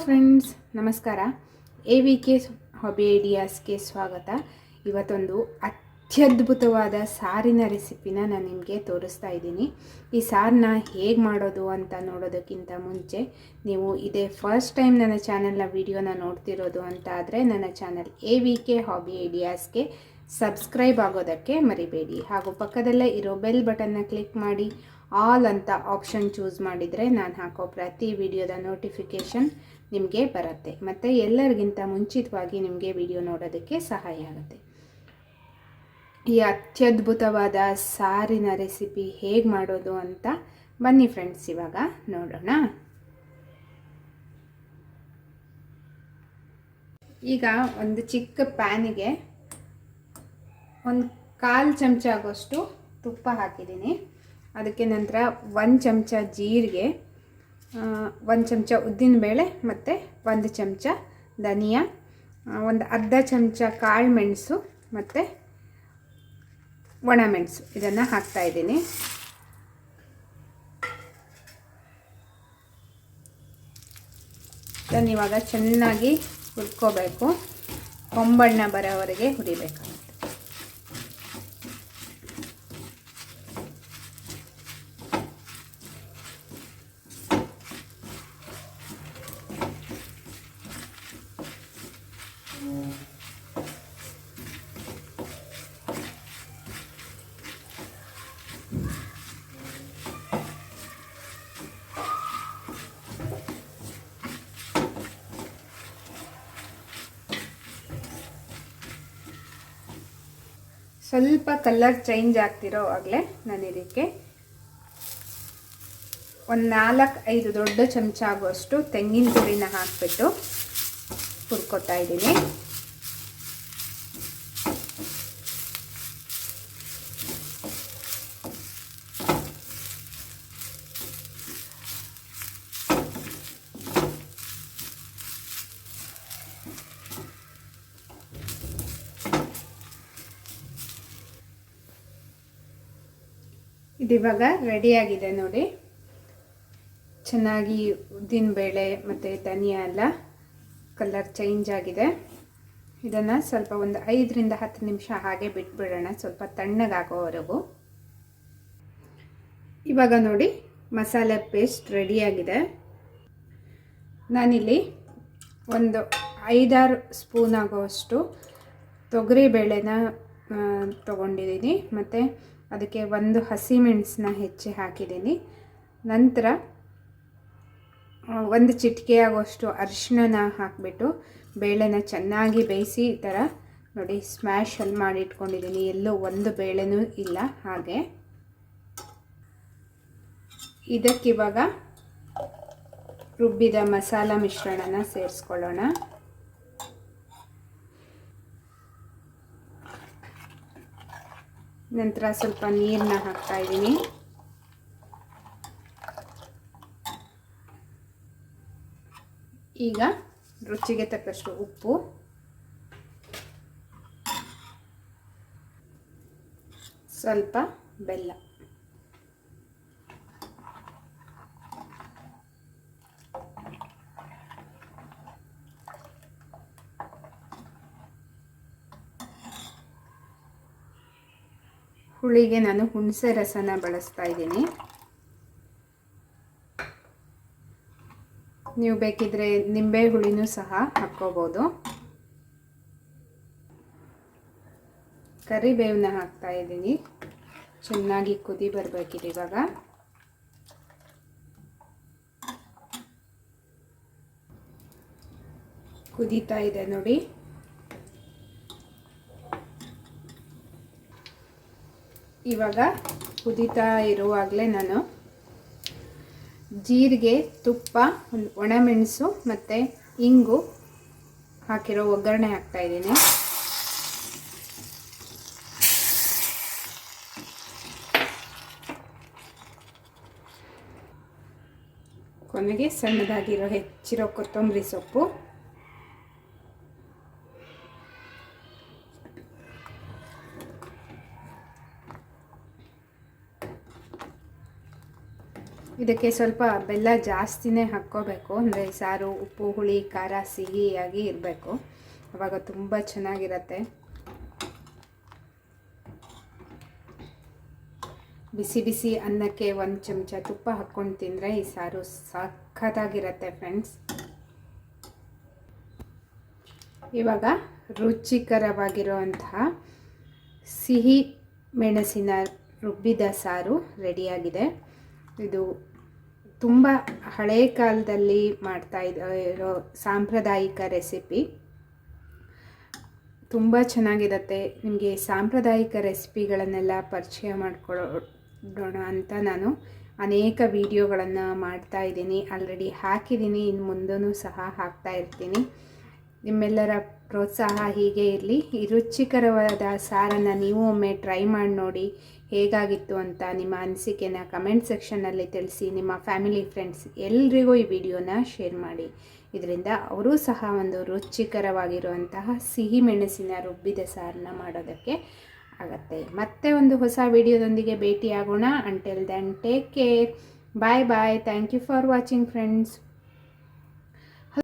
Friends ನಮಸ್ಕಾರ. A V K hobby ಐಡಿಯಾಸ್ಗೆ ಸ್ವಾಗತ. ಇವತ್ತೊಂದು ಅತ್ಯದ್ಭುತವಾದ ಸಾರಿನ ರೆಸಿಪಿನ ನಾನು ನಿಮಗೆ ತೋರಿಸ್ತಾ ಇದ್ದೀನಿ. ಈ ಸಾರನ್ನ ಹೇಗೆ ಮಾಡೋದು ಅಂತ ನೋಡೋದಕ್ಕಿಂತ ಮುಂಚೆ ನೀವು ಇದೇ ಫಸ್ಟ್ ಟೈಮ್ ನನ್ನ ಚಾನಲ್ನ ವಿಡಿಯೋನ ನೋಡ್ತಿರೋದು ಅಂತ ಆದರೆ ನನ್ನ channel A V K hobby ಐಡಿಯಾಸ್ಗೆ subscribe ಆಗೋದಕ್ಕೆ ಮರಿಬೇಡಿ. ಹಾಗೂ ಪಕ್ಕದಲ್ಲೇ ಇರೋ ಬೆಲ್ ಬಟನ್ನ ಕ್ಲಿಕ್ ಮಾಡಿ ಆಲ್ ಅಂತ ಆಪ್ಷನ್ ಚೂಸ್ ಮಾಡಿದರೆ ನಾನು ಹಾಕೋ ಪ್ರತಿ ವಿಡಿಯೋದ ನೋಟಿಫಿಕೇಷನ್ ನಿಮಗೆ ಬರುತ್ತೆ. ಮತ್ತು ಎಲ್ಲರಿಗಿಂತ ಮುಂಚಿತವಾಗಿ ನಿಮಗೆ ವಿಡಿಯೋ ನೋಡೋದಕ್ಕೆ ಸಹಾಯ ಆಗುತ್ತೆ. ಈ ಅತ್ಯದ್ಭುತವಾದ ಸಾರಿನ ರೆಸಿಪಿ ಹೇಗೆ ಮಾಡೋದು ಅಂತ ಬನ್ನಿ ಫ್ರೆಂಡ್ಸ್ ಇವಾಗ ನೋಡೋಣ. ಈಗ ಒಂದು ಚಿಕ್ಕ ಪ್ಯಾನಿಗೆ ಒಂದು ಕಾಲು ಚಮಚ ಆಗೋಷ್ಟು ತುಪ್ಪ ಹಾಕಿದ್ದೀನಿ. ಅದಕ್ಕೆ ನಂತರ ಒಂದು ಚಮಚ ಜೀರಿಗೆ ಒಂದು ಚಮಚ ಉದ್ದಿನಬೇಳೆ ಮತ್ತು ಒಂದು ಚಮಚ ಧನಿಯಾ ಒಂದು ಅರ್ಧ ಚಮಚ ಕಾಳು ಮೆಣಸು ಮತ್ತು ಒಣಮೆಣಸು ಇದನ್ನು ಹಾಕ್ತಾಯಿದ್ದೀನಿ ಇದನ್ನು ಇವಾಗ ಚೆನ್ನಾಗಿ ಹುರ್ಕೋಬೇಕು. ಕೊಂಬಣ್ಣ ಬರೋವರೆಗೆ ಹುರಿಬೇಕು ಸ್ವಲ್ಪ ಕಲರ್ ಚೇಂಜ್ ಆಗ್ತಿರೋ ಆಗಲೇ ನಾನು ಇದಕ್ಕೆ ಒಂದು ನಾಲ್ಕು ಐದು ದೊಡ್ಡ ಚಮಚ ಆಗುವಷ್ಟು ತೆಂಗಿನ ಪುಡಿನ ಹಾಕಿಬಿಟ್ಟು ಹುರ್ಕೊತಾ ಇದ್ದೀನಿ. ಇದಿವಾಗ ರೆಡಿಯಾಗಿದೆ ನೋಡಿ. ಚೆನ್ನಾಗಿ ಉದ್ದಿನಬೇಳೆ ಮತ್ತು ಧನಿಯಾ ಎಲ್ಲ ಕಲರ್ ಚೇಂಜ್ ಆಗಿದೆ. ಇದನ್ನು ಸ್ವಲ್ಪ ಒಂದು ಐದರಿಂದ ಹತ್ತು ನಿಮಿಷ ಹಾಗೆ ಬಿಟ್ಬಿಡೋಣ. ಸ್ವಲ್ಪ ತಣ್ಣಗಾಗೋವರೆಗೂ ಇವಾಗ ನೋಡಿ ಮಸಾಲೆ ಪೇಸ್ಟ್ ರೆಡಿಯಾಗಿದೆ. ನಾನಿಲ್ಲಿ ಒಂದು ಐದಾರು ಸ್ಪೂನ್ ಆಗೋಷ್ಟು ತೊಗರಿಬೇಳೆನ ತೊಗೊಂಡಿದ್ದೀನಿ. ಮತ್ತು ಅದಕ್ಕೆ ಒಂದು ಹಸಿಮೆಣಸನ್ನ ಹೆಚ್ಚಿ ಹಾಕಿದ್ದೀನಿ. ನಂತರ ಒಂದು ಚಿಟಿಕೆ ಆಗೋಷ್ಟು ಅರಿಶಿಣನ ಹಾಕಿಬಿಟ್ಟು ಬೇಳೆನ ಚೆನ್ನಾಗಿ ಬೇಯಿಸಿ ಈ ಥರ ನೋಡಿ ಸ್ಮ್ಯಾಶಲ್ಲಿ ಮಾಡಿ ಇಟ್ಕೊಂಡಿದ್ದೀನಿ ಎಲ್ಲೂ ಒಂದು ಬೇಳೆನೂ ಇಲ್ಲ ಹಾಗೆ. ಇದಕ್ಕಿವಾಗ ರುಬ್ಬಿದ ಮಸಾಲ ಮಿಶ್ರಣನ ಸೇರಿಸ್ಕೊಳ್ಳೋಣ. ನಂತರ ಸ್ವಲ್ಪ ನೀರನ್ನ ಹಾಕ್ತಾ ಇದ್ದೀನಿ. ಈಗ ರುಚಿಗೆ ತಕ್ಕಷ್ಟು ಉಪ್ಪು. ಸ್ವಲ್ಪ ಬೆಲ್ಲ. ಹುಳಿಗೆ ನಾನು ಹುಣಸೆ ರಸನ ಬಳಸ್ತಾ ಇದ್ದೀನಿ. ನೀವು ಬೇಕಿದ್ರೆ ನಿಂಬೆ ಹುಳಿನೂ ಸಹ ಹಾಕ್ಕೋಬೋದು. ಕರಿಬೇವನ್ನ ಹಾಕ್ತಾ ಇದ್ದೀನಿ. ಚೆನ್ನಾಗಿ ಕುದಿ ಬರಬೇಕಿದೆ ಇವಾಗ. ಕುದೀತಾ ಇದೆ ನೋಡಿ. ಇವಾಗ ಕುದೀತಾ ಇರುವಾಗಲೇ ನಾನು ಜೀರಿಗೆ, ತುಪ್ಪ, ಒಂದು ಒಣಮೆಣಸು ಮತ್ತು ಇಂಗು ಹಾಕಿರೋ ಒಗ್ಗರಣೆ ಹಾಕ್ತಾಯಿದ್ದೀನಿ ಕೊನೆಗೆ ಸಣ್ಣದಾಗಿರೋ ಹೆಚ್ಚಿರೋ ಕೊತ್ತಂಬರಿ ಸೊಪ್ಪು. ಇದಕ್ಕೆ ಸ್ವಲ್ಪ ಬೆಲ್ಲ ಜಾಸ್ತಿನೇ ಹಾಕ್ಕೋಬೇಕು. ಅಂದರೆ ಸಾರು, ಉಪ್ಪು, ಹುಳಿ, ಖಾರ ಸಿಹಿಯಾಗಿ ಇರಬೇಕು. ಅವಾಗ ತುಂಬ ಚೆನ್ನಾಗಿರತ್ತೆ. ಬಿಸಿ ಬಿಸಿ ಅನ್ನಕ್ಕೆ ಒಂದು ಚಮಚ ತುಪ್ಪ ಹಾಕ್ಕೊಂಡು ತಿಂದರೆ ಈ ಸಾರು ಸಖತ್ತಾಗಿರತ್ತೆ ಫ್ರೆಂಡ್ಸ್. ಇವಾಗ ರುಚಿಕರವಾಗಿರುವಂತಹ ಸಿಹಿ ಮೆಣಸಿನ ರುಬ್ಬಿದ ಸಾರು ರೆಡಿಯಾಗಿದೆ. ಇದು ತುಂಬ ಹಳೆಯ ಕಾಲದಲ್ಲಿ ಮಾಡ್ತಾ ಇರೋ ಸಾಂಪ್ರದಾಯಿಕ ರೆಸಿಪಿ. ತುಂಬ ಚೆನ್ನಾಗಿರುತ್ತೆ. ನಿಮಗೆ ಸಾಂಪ್ರದಾಯಿಕ ರೆಸಿಪಿಗಳನ್ನೆಲ್ಲ ಪರಿಚಯ ಮಾಡಿಕೊಡೋಣ ಅಂತ ನಾನು ಅನೇಕ ವಿಡಿಯೋಗಳನ್ನು ಮಾಡ್ತಾ ಇದ್ದೀನಿ. ಆಲ್ರೆಡಿ ಹಾಕಿದ್ದೀನಿ. ಇನ್ನು ಮುಂದೂ ಸಹ ಹಾಕ್ತಾ ಇರ್ತೀನಿ. ನಿಮ್ಮೆಲ್ಲರ ಪ್ರೋತ್ಸಾಹ ಹೀಗೆ ಇರಲಿ. ಈ ರುಚಿಕರವಾದ ಸಾರನ್ನು ನೀವು ಒಮ್ಮೆ ಟ್ರೈ ಮಾಡಿ ನೋಡಿ ಹೇಗಾಗಿತ್ತು ಅಂತ ನಿಮ್ಮ ಅನಿಸಿಕೆನ ಕಮೆಂಟ್ ಸೆಕ್ಷನ್ನಲ್ಲಿ ತಿಳಿಸಿ, ನಿಮ್ಮ ಫ್ಯಾಮಿಲಿ ಫ್ರೆಂಡ್ಸ್ ಎಲ್ರಿಗೂ ಈ ವಿಡಿಯೋನ ಶೇರ್ ಮಾಡಿ. ಇದರಿಂದ ಅವರೂ ಸಹ ಒಂದು ರುಚಿಕರವಾಗಿರುವಂತಹ ಸಿಹಿ ಮೆಣಸಿನ ರುಬ್ಬಿದ ಸಾರನ್ನ ಮಾಡೋದಕ್ಕೆ ಆಗತ್ತೆ. ಮತ್ತೆ ಒಂದು ಹೊಸ ವಿಡಿಯೋದೊಂದಿಗೆ ಭೇಟಿಯಾಗೋಣ. Until then take care bye bye thank you for watching friends